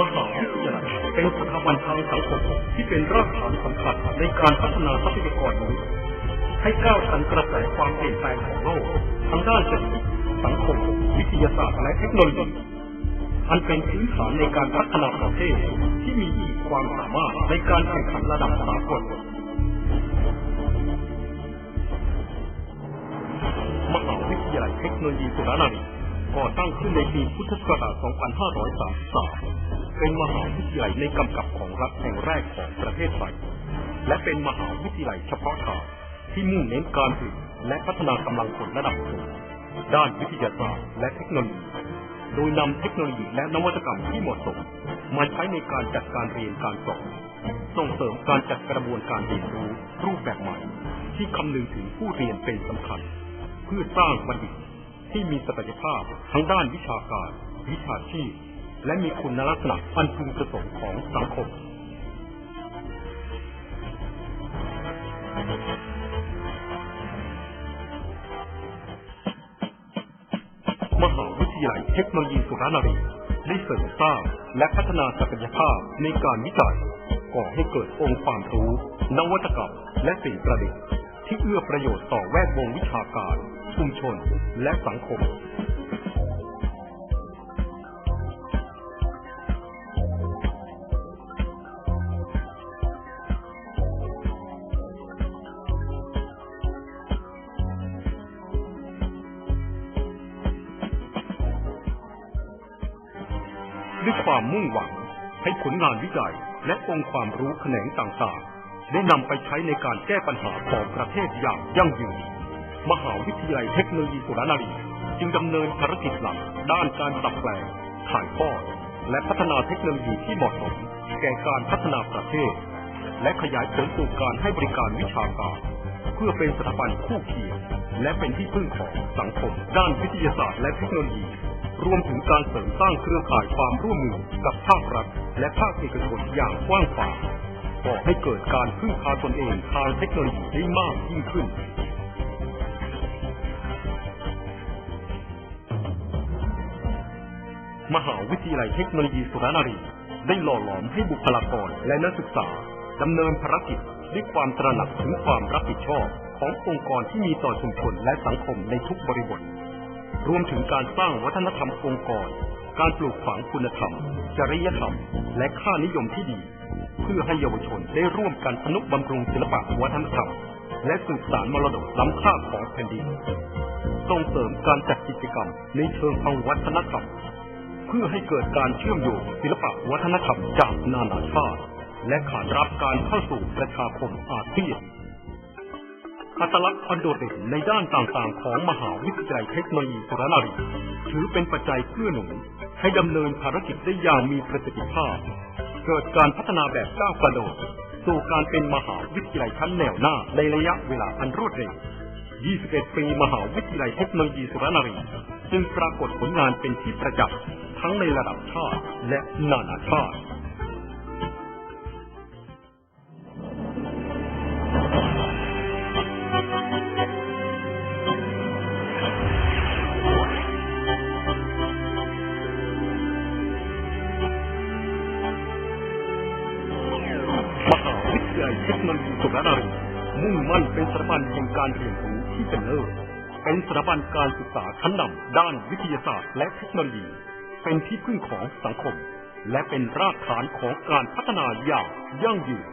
มหาวิทยาลัยเป็นสถาบันทางสังคมที่เป็นรากฐานสำคัญในการพัฒนาทรัพยากรมนุษย์ให้ก้าวทันกระแสความเปลี่ยนแปลงของโลกทั้งด้านเศรษฐกิจสังคม วิทยาศาสตร์และเทคโนโลยีอันเป็นพื้นฐานในการพัฒนาประเทศที่มีขีดความสามารถในการแข่งขันระดับสากลมหาวิทยาลัยเทคโนโลยีสุรนารีก่อตั้งขึ้นในปีพุทธศักราช 2533 เป็นมหาวิทยาลัยในกำกับของรัฐแห่งแรกของประเทศไทย และเป็นมหาวิทยาลัยเฉพาะทางที่มุ่งเน้นการผลิตและพัฒนากำลังคนระดับสูงด้านวิทยาศาสตร์และเทคโนโลยี โดยนำเทคโนโลยีและนวัตกรรมที่เหมาะสมมาใช้ในการจัดการเรียนการสอน ส่งเสริมการจัดกระบวนการเรียนรู้รูปแบบใหม่ ที่คำนึงถึงผู้เรียนเป็นสำคัญ เพื่อสร้างบัณฑิตที่มีศักยภาพทั้งด้านวิชาการ วิชาชีพ และมีคุณลักษณะอันพึงประสงค์ของสังคม มหาวิทยาลัยเทคโนโลยีสุรนารีได้เสริมสร้างและพัฒนาศักยภาพในการวิจัยก่อให้เกิดองค์ความรู้ นวัตกรรม และสิ่งประดิษฐ์ที่เอื้อประโยชน์ต่อแวดวงวิชาการ ชุมชน และสังคม ด้วยความมุ่งหวัง ให้ผลงานวิจัยและองค์ความรู้แขนงต่างๆ ได้นำไปใช้ในการแก้ปัญหาของประเทศอย่างยั่งยืน มหาวิทยาลัยเทคโนโลยีสุรนารีจึงดำเนินภารกิจหลักด้านการปรับแปลงถ่ายทอดและพัฒนาเทคโนโลยีที่เหมาะสม แก่การพัฒนาประเทศ และขยายผลสู่การให้บริการวิชาการ เพื่อเป็นสถาบันคู่เคียงและเป็นที่พึ่งของสังคม ด้านวิทยาศาสตร์และเทคโนโลยี รวมถึงการเสริมสร้างเครือข่ายความร่วมมือกับภาครัฐ และภาคเอกชนอย่างกว้างขวางก่อให้เกิดการพึ่งพาตนเองทางเทคโนโลยีได้มากยิ่งขึ้น มหาวิทยาลัยเทคโนโลยีสุรนารี ได้หล่อหลอมให้บุคลากรและนักศึกษาดำเนินภารกิจด้วยความตระหนักถึงความรับผิดชอบขององค์กรที่มีต่อชุมชนและสังคมในทุกบริบท รวมถึงการสร้างวัฒนธรรมองค์กร การปลูกฝังคุณธรรม จริยธรรม และค่านิยมที่ดี เพื่อให้เยาวชนได้ร่วมกันทนุบำรุงศิลปะวัฒนธรรม และสืบสานมรดกล้ำค่าของแผ่นดินส่งเสริมการจัดกิจกรรมในเชิงทางวัฒนธรรม เพื่อให้เกิดการเชื่อมโยงศิลปะวัฒนธรรมจากนานาชาติ และขานรับการเข้าสู่ประชาคมอาเซียน อัตลักษณ์อันโดดเด่นในด้านต่างๆ ของมหาวิทยาลัยเทคโนโลยีสุรนารีถือเป็นปัจจัยเกื้อหนุนให้ดำเนินภารกิจได้อย่างมีประสิทธิภาพ เกิดการพัฒนาแบบก้าวกระโดดสู่การเป็นมหาวิทยาลัยชั้นแนวหน้าในระยะเวลาอันรวดเร็ว 21 ปีมหาวิทยาลัยเทคโนโลยีสุรนารีจึงปรากฏผลงานเป็นที่ประจักษ์ทั้งในระดับชาติและนานาชาติ เทคโนโลยีสุรนารีมุ่งมั่นเป็นสถาบันแห่งการเรียนรู้ที่เป็นเลิศเป็นสถาบันการศึกษาชั้นนำด้านวิทยาศาสตร์และเทคโนโลยี เป็นที่พึ่งของสังคม และเป็นรากฐานของการพัฒนาอย่างยั่งยืน